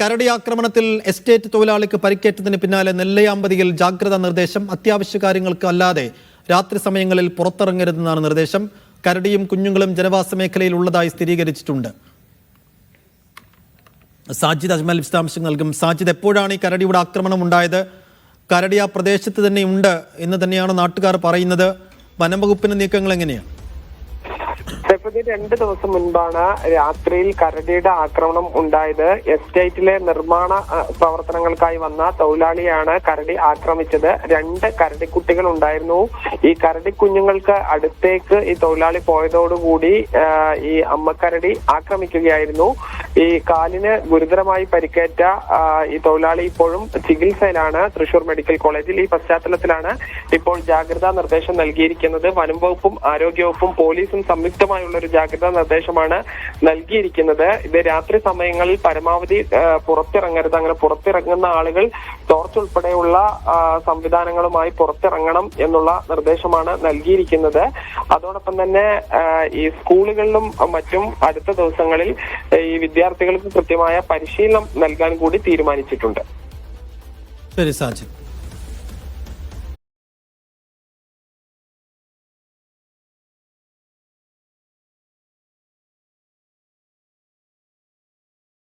കരടി ആക്രമണത്തിൽ എസ്റ്റേറ്റ് തൊഴിലാളിക്ക് പരിക്കേറ്റതിന് പിന്നാലെ നെല്ലയാമ്പതിയിൽ ജാഗ്രതാ നിർദ്ദേശം. അത്യാവശ്യ കാര്യങ്ങൾക്ക് അല്ലാതെ രാത്രി സമയങ്ങളിൽ പുറത്തിറങ്ങരുതെന്നാണ് നിർദ്ദേശം. കരടിയും കുഞ്ഞുങ്ങളും ജനവാസ മേഖലയിൽ ഉള്ളതായി സ്ഥിരീകരിച്ചിട്ടുണ്ട്. സാജിദ് അജ്മൽ വിശദാംശം നൽകും. സാജിദ് എപ്പോഴാണ് ഈ കരടിയുടെ ആക്രമണം ഉണ്ടായത് കരടി ആ പ്രദേശത്ത് തന്നെ ഉണ്ട് എന്ന് തന്നെയാണ് നാട്ടുകാർ പറയുന്നത്. വനംവകുപ്പിന്റെ നീക്കങ്ങൾ എങ്ങനെയാണ്? സൈഫുദ്ദീൻ രണ്ട് ദിവസം മുൻപാണ് രാത്രിയിൽ കരടിയുടെ ആക്രമണം ഉണ്ടായത്. എസ്റ്റേറ്റിലെ നിർമ്മാണ പ്രവർത്തനങ്ങൾക്കായി വന്ന തൊഴിലാളിയാണ് കരടി ആക്രമിച്ചത്. രണ്ട് കരടിക്കുട്ടികൾ ഉണ്ടായിരുന്നു. ഈ കരടി കുഞ്ഞുങ്ങൾക്ക് അടുത്തേക്ക് ഈ തൊഴിലാളി പോയതോടുകൂടി ഈ അമ്മക്കരടി ആക്രമിക്കുകയായിരുന്നു. ഈ കാലിന് ഗുരുതരമായി പരിക്കേറ്റ ഈ തൊഴിലാളി ഇപ്പോഴും ചികിത്സയിലാണ്. തൃശൂർ മെഡിക്കൽ കോളേജിൽ ഈ പശ്ചാത്തലത്തിലാണ് ഇപ്പോൾ ജാഗ്രതാ നിർദ്ദേശം നൽകിയിരിക്കുന്നത്. വനം വകുപ്പും ആരോഗ്യവകുപ്പും പോലീസും സംയുക്തമായുള്ള ഒരു ജാഗ്രതാ നിർദ്ദേശമാണ് നൽകിയിരിക്കുന്നത്. ഇത് രാത്രി സമയങ്ങളിൽ പരമാവധി പുറത്തിറങ്ങരുത്. അങ്ങനെ പുറത്തിറങ്ങുന്ന ആളുകൾ ടോർച്ച് ഉൾപ്പെടെയുള്ള സംവിധാനങ്ങളുമായി പുറത്തിറങ്ങണം എന്നുള്ള നിർദ്ദേശമാണ് നൽകിയിരിക്കുന്നത്. അതോടൊപ്പം തന്നെ ഈ സ്കൂളുകളിലും മറ്റും അടുത്ത ദിവസങ്ങളിൽ ഈ വിദ്യാർത്ഥികൾക്ക് കൃത്യമായ പരിശീലനം നൽകാൻ കൂടി തീരുമാനിച്ചിട്ടുണ്ട്. ശരി സാജിദ്.